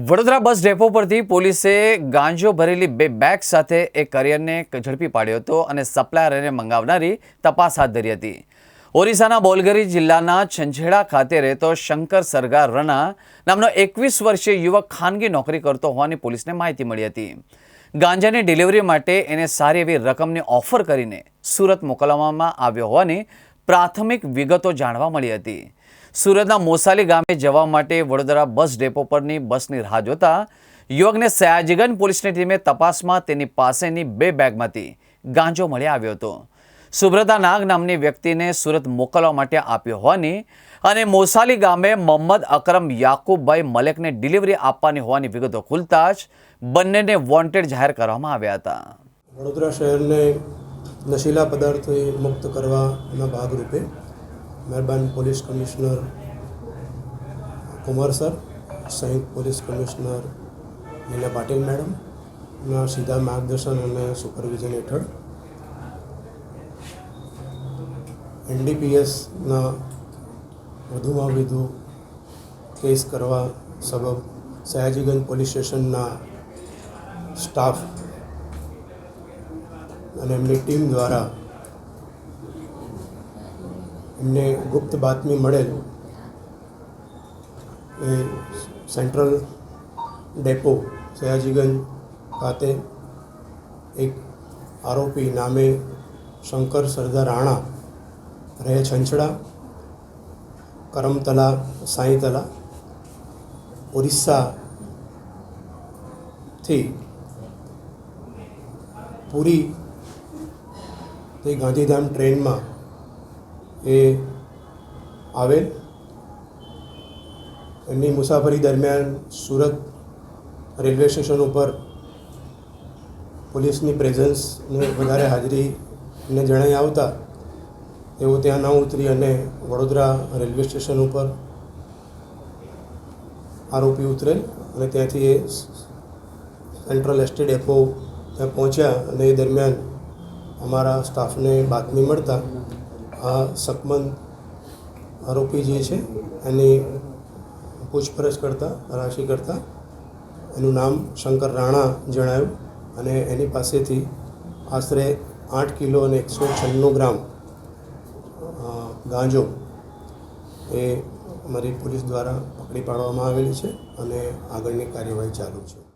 Vadodara bus depot પરથી પોલીસે ગાંજો ભરેલી બે બેગ સાથે એક કરિયરને ઝડપી પાડ્યો હતો અને સપ્લાયરને મંગાવનારી તપાસ હાથ ધરી હતી. ઓરિસ્સાના બોલગરી જિલ્લાના છંછેડા ખાતે રહેતો શંકર સરગાર રણા નામનો એકવીસ વર્ષીય યુવક ખાનગી નોકરી કરતો હોવાની પોલીસને માહિતી મળી હતી. ગાંજાની ડિલિવરી માટે એને સારી એવી રકમની ઓફર કરીને સુરત મોકલવામાં આવ્યો હોવાની પ્રાથમિક વિગતો જાણવા મળી હતી. સુરતના મોસાલી ગામે જવા માટે વડોદરા બસ ડેપો પરની બસની રાહ જોતા યુવકને સયાજીગંજ પોલીસની ટીમે તપાસમાં તેની પાસેની બે બેગમાંથી ગાંજો મળી આવ્યો હતો. સુબ્રતા નાગ નામની વ્યક્તિને સુરત મોકલવા માટે આપ્યો હોવાની અને મોસાલી ગામે મોહમ્મદ અકરમ યાકુબભાઈ મલેકને ડિલિવરી આપવાની હોવાની વિગતો ખુલતા જ બંનેને વોન્ટેડ જાહેર કરવામાં આવ્યા હતા. વડોદરા શહેરને નશીલા પદાર્થોએ મુક્ત કરવાના ભાગરૂપે મહેરબાન પોલીસ કમિશનર કુમાર સર, સંયુક્ત પોલીસ કમિશનર નીલા પાટીલ મેડમના સીધા માર્ગદર્શન અને સુપરવિઝન હેઠળ એનડીપીએસના વધુમાં વધુ કેસ કરવા સબબ સયાજીગંજ પોલીસ સ્ટેશનના સ્ટાફ અને એમની ટીમ દ્વારા એમને ગુપ્ત બાતમી મળેલ એ સેન્ટ્રલ ડેપો સયાજીગંજ ખાતે એક આરોપી નામે શંકર સરદાર રાણા, રહે છંછડા, કરમતલા, સાંઈતલા, ઓરિસ્સાથી પૂરી તે ગાંધીધામ ટ્રેનમાં એ આવેલ એમની મુસાફરી દરમિયાન સુરત રેલવે સ્ટેશન ઉપર પોલીસની પ્રેઝન્સને વધારે હાજરીને જણાઈ આવતા તેઓ ત્યાં ન ઉતરી અને વડોદરા રેલવે સ્ટેશન ઉપર આરોપી ઉતરેલ અને ત્યાંથી એ સેન્ટ્રલ એસટી ડેપો ત્યાં પહોંચ્યા અને એ દરમિયાન અમારા સ્ટાફને બાતમી મળતા આ સકમંદ આરોપી જે છે એની પૂછપરછ કરતાં તલાશી કરતાં એનું નામ શંકર રાણા જણાયું અને એની પાસેથી આશરે આઠ કિલો અને એકસો છન્નું ગ્રામ ગાંજો એ અમારી પોલીસ દ્વારા પકડી પાડવામાં આવેલી છે અને આગળની કાર્યવાહી ચાલુ છે.